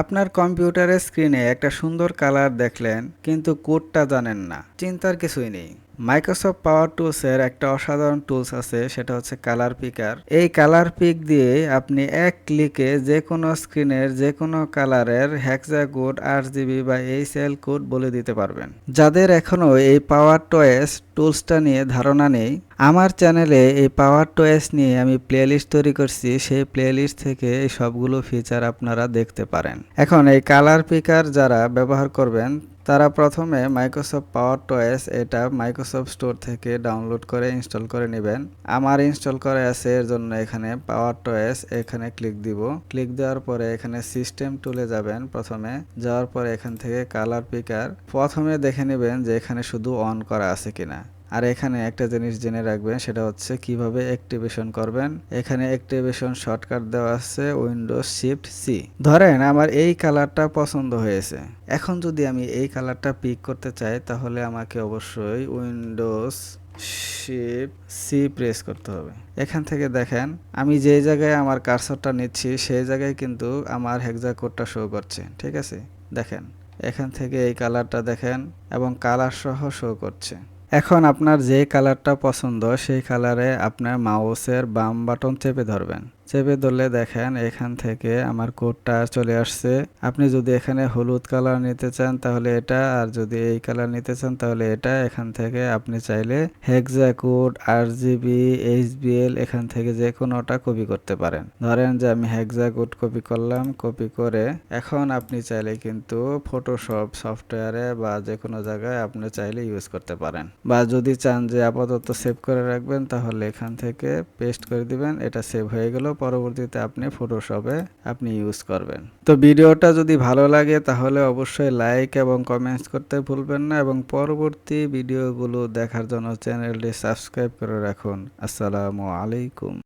আপনার কম্পিউটারের স্ক্রিনে একটা সুন্দর কালার দেখলেন কিন্তু কোডটা জানেন না। চিন্তার কিছুই নেই। মাইক্রোসফট পাওয়ার টুলসের একটা অসাধারণ টুলস আছে, সেটা হচ্ছে কালার পিকার এই কালার পিক দিয়ে আপনি এক ক্লিকে যে কোনো স্ক্রিনের যে কোনো কালারের হ্যাকজা কোড আট জিবি বা এইচএল কোড বলে দিতে পারবেন। যাদের এখনও এই পাওয়ার টয়েস টুলসটা নিয়ে ধারণা নেই, আমার চ্যানেলে এই পাওয়ার টয়েস নিয়ে আমি প্লেলিস্ট তৈরি করছি, সেই প্লেলিস্ট থেকে এই সবগুলো ফিচার আপনারা দেখতে পারেন। এখন এই কালার পিকার যারা ব্যবহার করবেন তারা প্রথমে মাইক্রোসফট পাওয়ার টয়েস এটা মাইক্রোসফট স্টোর থেকে ডাউনলোড করে ইনস্টল করে নেবেন। আমার ইনস্টল করা আছে, এর জন্য এখানে পাওয়ার টয়েস এখানে ক্লিক দিব। ক্লিক দেওয়ার পরে এখানে সিস্টেম টুলে যাবেন প্রথমে। যাওয়ার পরে এখান থেকে কালার পিকার প্রথমে দেখে নেবেন যে এখানে শুধু অন করা আছে কিনা। আর এখানে একটা জিনিস জেনে রাখবেন, সেটা হচ্ছে কীভাবে অ্যাক্টিভেশন করবেন। এখানে অ্যাক্টিভেশন শর্টকাট দেওয়া আছে উইন্ডোজ শিফট সি ধরেন আমার এই কালারটা পছন্দ হয়েছে। এখন যদি আমি এই কালারটা পিক করতে চাই, তাহলে আমাকে অবশ্যই উইন্ডোজ শিফট সি প্রেস করতে হবে। এখান থেকে দেখেন, আমি যে জায়গায় আমার কার্সরটা নিচ্ছি, সেই জায়গায় কিন্তু আমার হেক্সা কোডটা শো করছে, ঠিক আছে? দেখেন, এখান থেকে এই কালারটা দেখেন, এবং কালার সহ শো করছে। এখন আপনার যে কালারটা পছন্দ সেই কালারে আপনার মাউসের বাম বাটন চেপে ধরবেন। চেপে ধরলে দেখেন এখান থেকে আমার কোডটা চলে আসছে। আপনি যদি এখানে হলুদ কালার নিতে চান তাহলে এটা, আর যদি এই কালার নিতে চান তাহলে এটা। এখান থেকে আপনি চাইলে hexa code R G B H B L এখান থেকে যে কোনোটা কপি করতে পারেন। ধরেন যে আমি হেক্সা কোড কপি করলাম কপি করে এখন আপনি চাইলে কিন্তু ফটোশপ সফটওয়্যারে বা যে কোনো জায়গায় আপনি চাইলে ইউজ করতে পারেন। বা যদি চান যে আপাতত সেভ করে রাখবেন তাহলে এখান থেকে পেস্ট করে দিবেন, এটা সেভ হয়ে গেল। পরবর্তীতে আপনি ফটোশপে আপনি ইউজ করবেন। তো ভিডিওটা যদি ভালো লাগে তাহলে অবশ্যই লাইক এবং কমেন্টস করতে ভুলবেন না এবং পরবর্তী ভিডিওগুলো দেখার জন্য চ্যানেলটি সাবস্ক্রাইব করে রাখুন। আসসালামু আলাইকুম।